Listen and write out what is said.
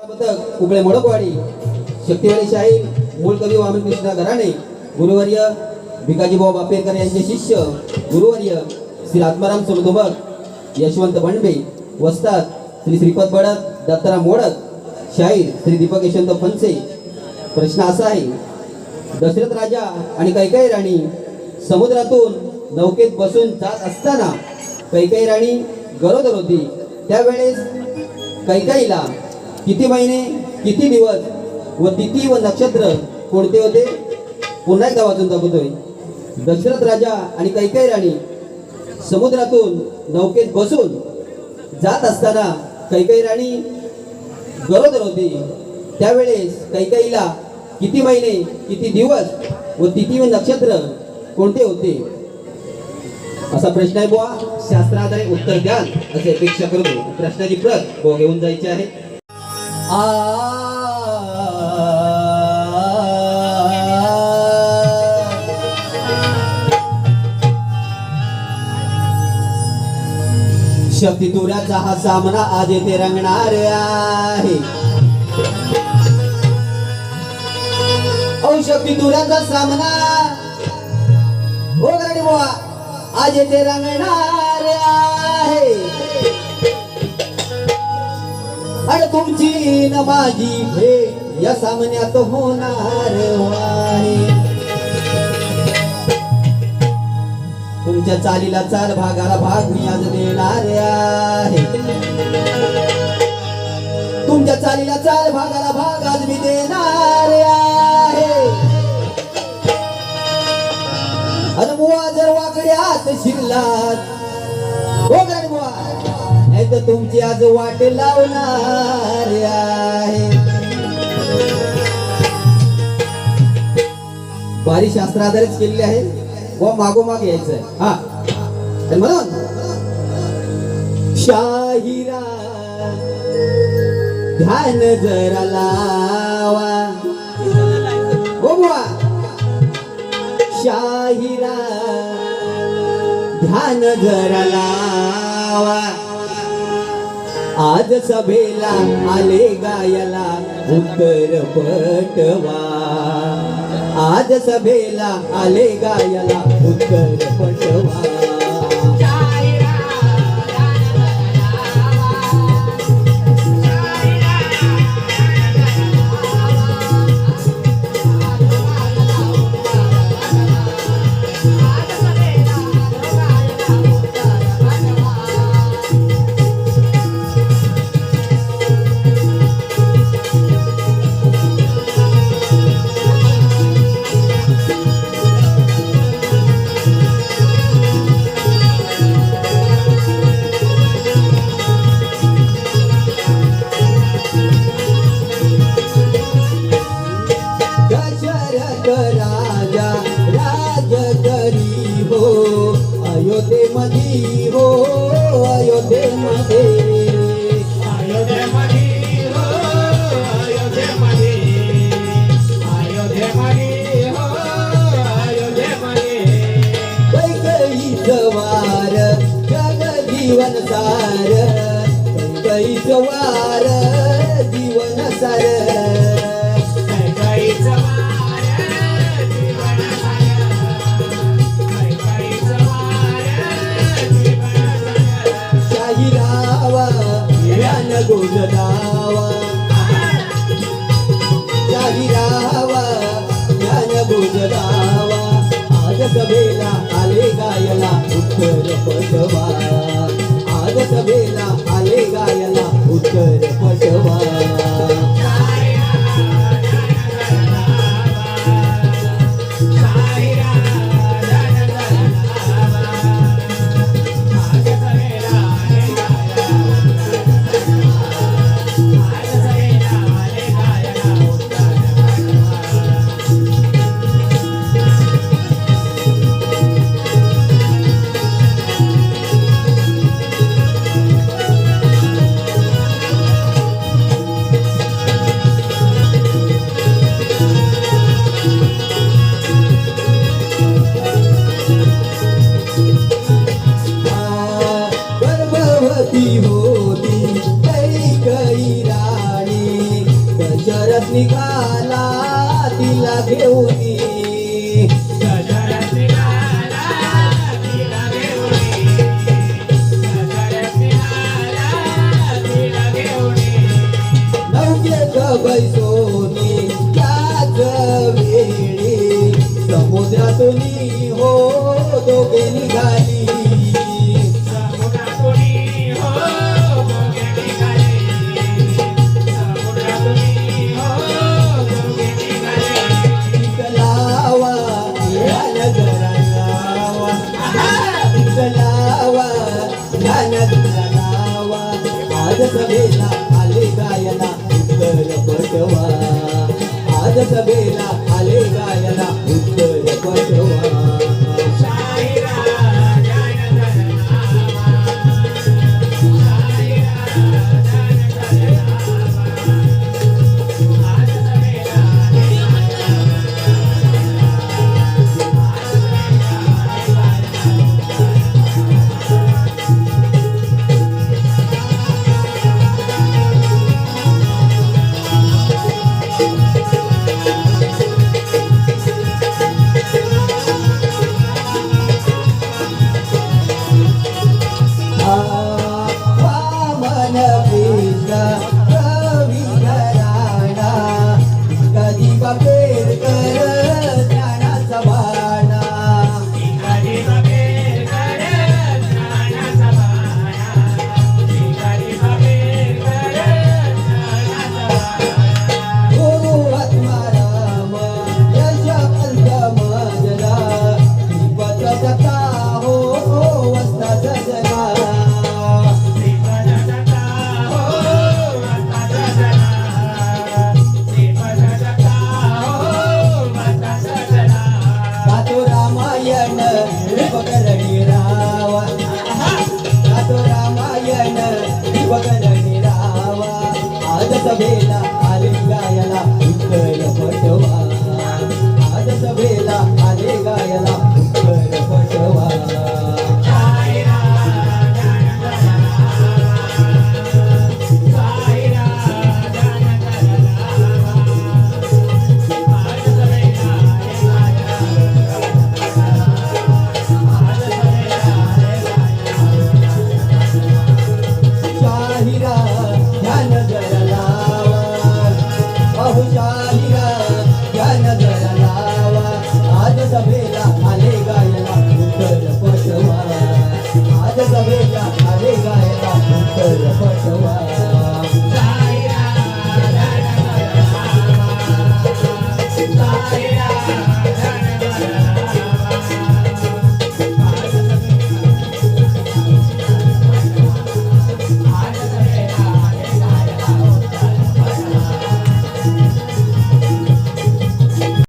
पथक उबळे मोडकवाडी शक्तिवाडी शाहीर मूळ कवी वामन कृष्णा घराणे गुरुवर्य भिकाजीभाऊ बापेकर यांचे शिष्य गुरुवर्य श्री आत्माराम सोनदुबक यशवंत बंडबे वस्ताद श्री श्रीपद बडक दत्ताराम मोडक शाहीर श्री दीपक यशवंत फनसे प्रश्न असा आहे दशरथ राजा आणि कैकाई राणी समुद्रातून नौकेत बसून जात असताना कैकाई राणी गरोदर होती. त्यावेळेस कैकाईला किती महिने किती दिवस व तिथी व नक्षत्र कोणते होते? पुन्हा एकदा वाचून दाखवतोय. दशरथ राजा आणि कैकई राणी समुद्रातून नौकेत बसून जात असताना कैकई राणी गरोदर होती. त्यावेळेस कैकईला किती महिने किती दिवस व तिथी व नक्षत्र कोणते होते? असा प्रश्न आहे बुवा. शास्त्राधारे उत्तर द्याल असे अपेक्षा करतो. प्रश्नाची प्रत घेऊन जायची आहे. शक्ती तुऱ्याचा हा सामना आज येथे रंगणार आहे. शक्ती तुऱ्याचा सामना. हो गराडी बुवा आज येथे रंगणार आणि तुमची न माझी भेट या सामन्यात होणार आहे तुमच्या चालीला चाल भागाला भाग मी आज देणार आहे. तुमच्या चालीला चाल भागाला भाग आज मी देणार आहे. अनुभवा जर वाकड्यात शिरलात हो का नाही तर तुमची आज वाट लावणार आहे. बारी शास्त्राधारित केलेली आहे. व मागोमाग यायचंय. हा. तर म्हणून शाहिरा ध्यान जरा लावा. हो बुवा. शाहिरा ध्यान जरा लावा. आज सभेला आले गायला उत्तर पटवा आज सभेला आले गायला उत्तर पटवा अयोध्ये मधी हो अयोध्ये मध्ये कैकईच वार जग जीवन सार कैकईच वार उत्तर पटवा आज सभेला आले गायला उत्तर पटवा होती होती काही राणी. गजरत निघाला तिला घेऊनी. बैसोनी त्याच वेळी. समुद्रातून हो दोघे निघाली. सभेला आले गायना उत्तर पटवा. आज सभेला आले गायना Isabela. Yeah.